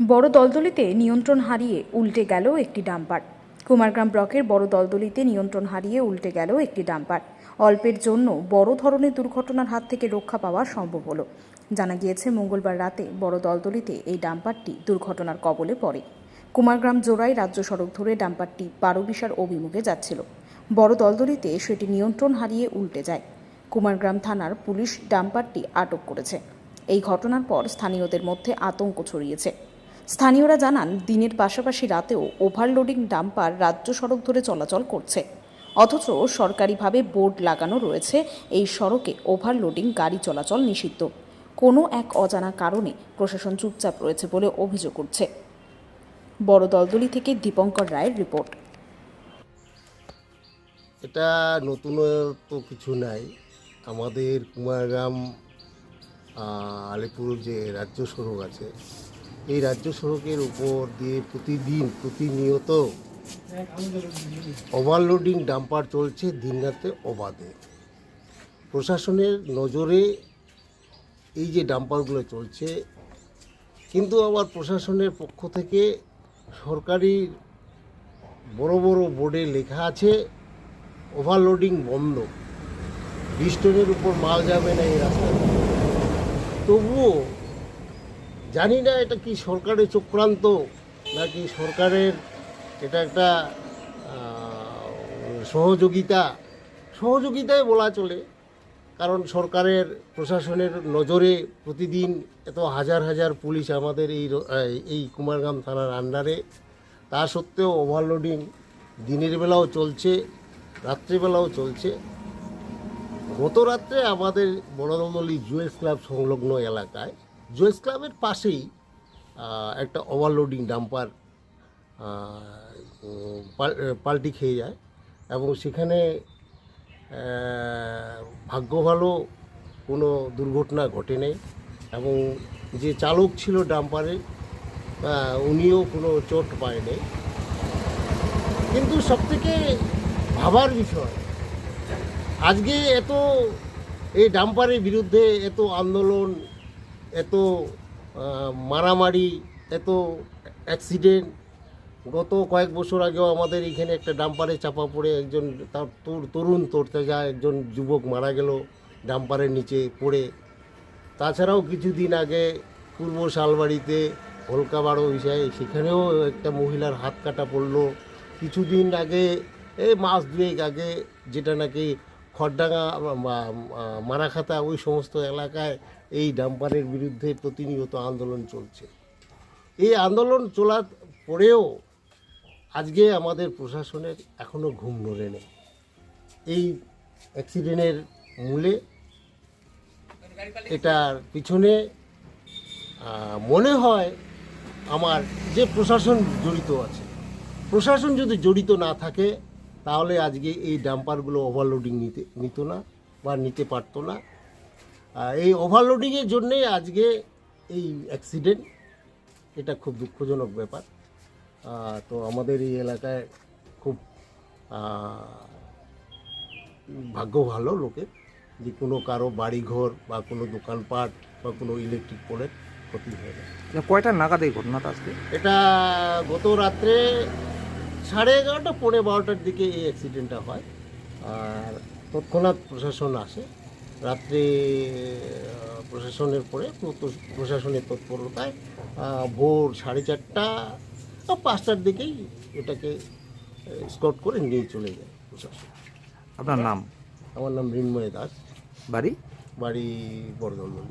বড় দলদলিতে নিয়ন্ত্রণ হারিয়ে উল্টে গেল একটি ডাম্পার। কুমারগ্রাম ব্লকের বড় দলদলিতে নিয়ন্ত্রণ হারিয়ে উল্টে গেল একটি ডাম্পার। অল্পের জন্য বড় ধরনের দুর্ঘটনার হাত থেকে রক্ষা পাওয়া সম্ভব হলো। জানা গিয়েছে, মঙ্গলবার রাতে বড় দলদলিতে এই ডাম্পারটি দুর্ঘটনার কবলে পড়ে। কুমারগ্রাম জোড়াই রাজ্য সড়ক ধরে ডাম্পারটি বারোবিশার অভিমুখে যাচ্ছিল। বড় দলদলিতে সেটি নিয়ন্ত্রণ হারিয়ে উল্টে যায়। কুমারগ্রাম থানার পুলিশ ডাম্পারটি আটক করেছে। এই ঘটনার পর স্থানীয়দের মধ্যে আতঙ্ক ছড়িয়েছে। স্থানীয়রা জানান, দিনের পাশাপাশি রাতেও ওভারলোডিং ডাম্পার রাজ্য সড়ক ধরে চলাচল করছে। অথচ সরকারিভাবে বোর্ড লাগানো রয়েছে, এই সড়কে ওভারলোডিং গাড়ি চলাচল নিষিদ্ধ। কোনো এক অজানা কারণে প্রশাসন চুপচাপ রয়েছে বলে অভিযোগ উঠছে। বড় দলদলি থেকে দীপঙ্কর রায়ের রিপোর্ট। এটা নতুনত্ব কিছু নাই। আমাদের কুমারগ্রাম আলিপুর যে রাজ্য সড়ক আছে এই রাজ্য সড়কের উপর দিয়ে প্রতিদিন, প্রতিনিয়ত ওভারলোডিং ডাম্পার চলছে দিনরাতে অবাধে। প্রশাসনের নজরে এই যে ডাম্পারগুলো চলছে, কিন্তু আবার প্রশাসনের পক্ষ থেকে সরকারি বড় বড় বোর্ডে লেখা আছে ওভারলোডিং বন্ধ। বিশ টনের উপর মাল যাবে না এই রাস্তায়। তবুও জানি না এটা কি সরকারের চক্রান্ত নাকি সরকারের এটা একটা সহযোগিতা। সহযোগিতায় বলা চলে, কারণ সরকারের, প্রশাসনের নজরে প্রতিদিন এত হাজার হাজার পুলিশ আমাদের এই এই কুমারগ্রাম থানার আন্ডারে তা সত্ত্বেও ওভারলোডিং দিনের বেলাও চলছে রাত্রিবেলাও চলছে। গত রাত্রে আমাদের বড়দমলি জুয়েস ক্লাব সংলগ্ন এলাকায় জুয়েস ক্লাবের পাশেই একটা ওভারলোডিং ডাম্পার পাল্টি খেয়ে যায় এবং সেখানে ভাগ্য ভালো কোনো দুর্ঘটনা ঘটে নেই এবং যে চালক ছিল ডাম্পারে উনিও কোনো চোট পায়নি। কিন্তু সবথেকে ভাবার বিষয়, আজকে এত এই ডাম্পারের বিরুদ্ধে এত আন্দোলন এত মারামারি, এত অ্যাক্সিডেন্ট গত কয়েক বছর আগেও আমাদের এখানে একটা ডাম্পারে চাপা পড়ে একজন তার তরু- তরুণ তরতে যায়, একজন যুবক মারা গেল ডাম্পারের নিচে পড়ে। তাছাড়াও কিছুদিন আগে পূর্ব শালবাড়িতে হলকাবাড়ো বিষয়ে সেখানেও একটা মহিলার হাত কাটা পড়ল। কিছুদিন আগে, এই মাস দুয়েক আগে যেটা নাকি খড়ডাঙ্গা মা- মারাখাতা, ওই সমস্ত এলাকায় এই ডাম্পারের বিরুদ্ধে প্রতিনিয়ত আন্দোলন চলছে। এই আন্দোলন চলার পরেও আজকে আমাদের প্রশাসনের এখনও ঘুম নড়ে নেই। এই অ্যাক্সিডেন্টের মূলে এটার পিছনে মনে হয় আমার যে প্রশাসন জড়িত আছে, প্রশাসন যদি জড়িত না থাকে তাহলে আজকে এই ডাম্পারগুলো ওভারলোডিং নিতে নিত না বা নিতে পারতো না। এই ওভারলোডিংয়ের জন্যে আজকে এই অ্যাক্সিডেন্ট এটা খুব দুঃখজনক ব্যাপার। তো আমাদের এই এলাকায় খুব ভাগ্য ভালো লোকের যে কোনো কারও বাড়িঘর বা কোনো দোকানপাট বা কোনো ইলেকট্রিক পোলের ক্ষতি হয়ে না, কয়টা নাগাদ এই ঘটনাটা আজকে? এটা গত রাত্রে সাড়ে এগারোটা পৌনে বারোটার দিকে এই অ্যাক্সিডেন্টটা হয়। আর তৎক্ষণাৎ প্রশাসন আসে। রাত্রে প্রশাসনের পরে প্রশাসনের তৎপরতায় ভোর সাড়ে চারটা পাঁচটার দিকেই এটাকে স্কট করে নিয়ে চলে যায় প্রশাসন। আপনার নাম? আমার নাম মৃন্ময় দাস। বাড়ি? বাড়ি বর্ধমান।